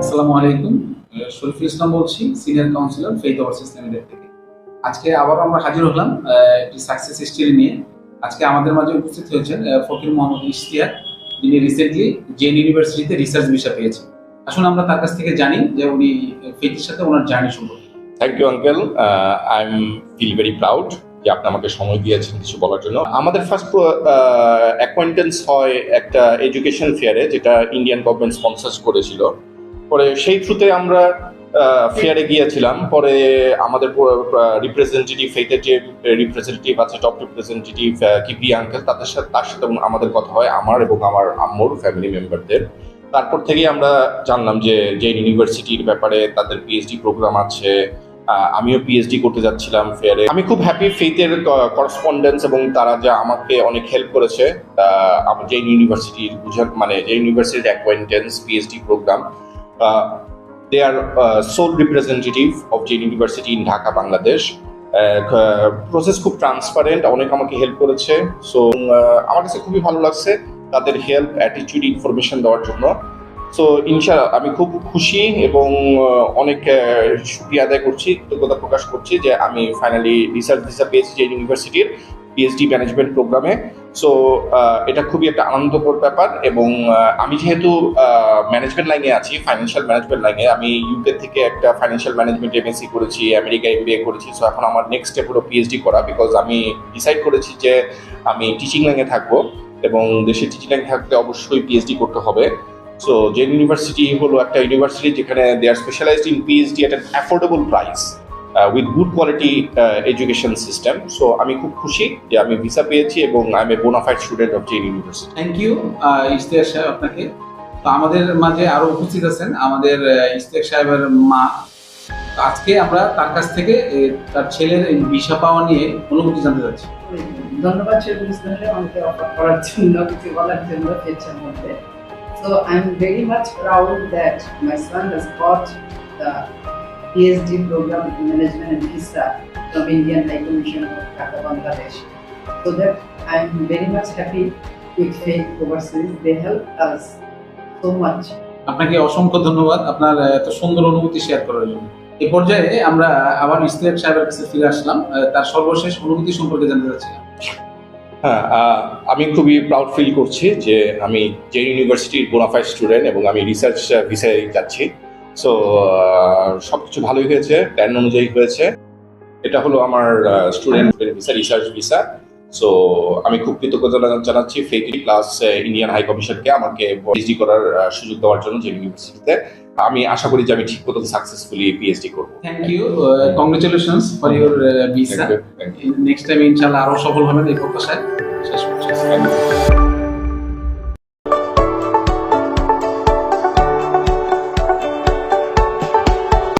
আসসালামু আলাইকুম। শরীফুল ইসলাম বলছি senior counsellor Faith Overseas Limited থেকে। আজকে আবারও আমরা হাজির হলাম একটি সাকসেস স্টোরি নিয়ে। আজকে আমাদের মাঝে উপস্থিত হয়েছেন ফকির মোহাম্মদ ইশতিয়াক। যিনি রিসেন্টলি জেন ইউনিভার্সিটিতে রিসার্চ বিষয় পেয়েছেন। আসুন আমরা তার কাছ থেকে জানি যে উনি ফেইথের সাথে ওনার জার্নি সম্পর্কে thank you uncle I am feel very proud যে আপনি আমাকে সময় দিয়েছেন কিছু বলার জন্য। আমাদের ফার্স্ট অ্যাকোয়েন্টেন্স হয় একটা এডুকেশন ফেয়ারে যেটা ইন্ডিয়ান গভর্নমেন্ট স্পন্সার্স করেছিল। পরে সেই থ্রুতে আমরা ফেয়ারে গিয়েছিলাম। পরে আমাদের রিপ্রেজেন্টেটিভ ফেইথের যে রিপ্রেজেন্টেটিভ আছে টপ রিপ্রেজেন্টেটিভ কিপি আঙ্কেল তাদের সাথে তার সাথে আমাদের কথা হয় আমার এবং আমার আম্মুর ফ্যামিলি মেম্বারদের তারপর থেকেই আমরা জানলাম যে যে ইউনিভার্সিটির ব্যাপারে তাদের পিএইচডি প্রোগ্রাম আছে আমিও পিএইচডি করতে যাচ্ছিলাম ফেয়ারে আমি খুব হ্যাপি ফেইথের করসপন্ডেন্স এবং তারা যা আমাকে অনেক হেল্প করেছে আমার যে ইউনিভার্সিটির বুঝার মানে যে ইউনিভার্সিটির acquaintance PhD program they are sole representative of যে university in Dhaka Bangladesh process খুব ট্রান্সপারেন্ট অনেক আমাকে হেল্প করেছে। সো আমার কাছে খুবই ভালো লাগছে তাদের হেল্প অ্যাটিটিউড ইনফরমেশন দেওয়ার জন্য। সো ইনশাআল্লাহ আমি খুব খুশি এবং অনেক আহ, আদায় করছি কৃতজ্ঞতা প্রকাশ করছি যে আমি ফাইনালি রিসার্চ ভিসা পেয়েছি যে ইউনিভার্সিটির পিএইচডি ম্যানেজমেন্ট প্রোগ্রামে সো এটা খুবই একটা আনন্দকর ব্যাপার এবং আমি যেহেতু ম্যানেজমেন্ট লাইনে আছি ফাইন্যান্সিয়াল ম্যানেজমেন্ট লাইনে আমি ইউকে থেকে একটা ফাইন্যান্সিয়াল ম্যানেজমেন্ট এমএসসি করেছি আমেরিকা এমবিএ করেছি সো এখন আমার নেক্সট স্টেপ হলো পিএইচডি করা বিকজ আমি ডিসাইড করেছি যে আমি টিচিং লাইনে থাকব এবং দেশে টিচিং লাইনে থাকতে অবশ্যই পিএইচডি করতে হবে। সো যে ইউনিভার্সিটি হলো একটা ইউনিভার্সিটি যেখানে they are specialized in PhD at an affordable price with good quality education system so আমি খুব খুশি যে আমি ভিসা পেয়েছি এবং I am a bonafide student of gen university thank you Ishtiaq সাহেব আপনাকে। তো আমাদের মাঝে আরও উপস্থিত আছেন আমাদের আহ, ইশতিয়াক সাহেবের মা। আজকে আমরা তার কাছ থেকে তার ছেলের ভিসা পাওয়া নিয়ে অনুভূতি জানতে চাচ্ছি। ধন্যবাদ শেখুল ইসলামকে আমাকে অফার করার জন্য কিছু বলার জন্য মধ্যে। So I am very much proud that my son has got the PhD program in management and visa from Indian High Commission of Dhaka, Bangladesh. So that I am very much happy with Faith Overseas. They help us so much. আপনাকে অসংখ্য ধন্যবাদ আপনার এত সুন্দর অনুভূতি share করার জন্য এ পর্যায়ে আমরা আবার ইশতিয়াক সাহেবের কাছে ফিরে আসলাম তার সর্বশেষ অনুভূতি সম্পর্কে জানতে চাচ্ছিলাম হ্যাঁ আহ, আমি খুবই প্রাউড ফিল করছি যে আমি যে ইউনিভার্সিটির বোনাফাই স্টুডেন্ট এবং আমি রিসার্চ ভিসায় যাচ্ছি সো সব কিছু ভালোই হয়েছে প্ল্যান অনুযায়ী হয়েছে। এটা হলো আমার student visa research visa so আমি খুব কৃতজ্ঞতা জানাচ্ছি ফেকি প্লাস ইন্ডিয়ান হাই কমিশনকে আমাকে পিএইচডি করার সুযোগ দেওয়ার জন্য যে ইউনিভার্সিটিতে আমি আশা করি যে আমি ঠিক মতো সাকসেসফুলি পিএইচডি করব। Thank you congratulations for your visa. Next time ইনশাআল্লাহ আরও সফল হবেন এই প্রত্যাশায় শেষ করছি.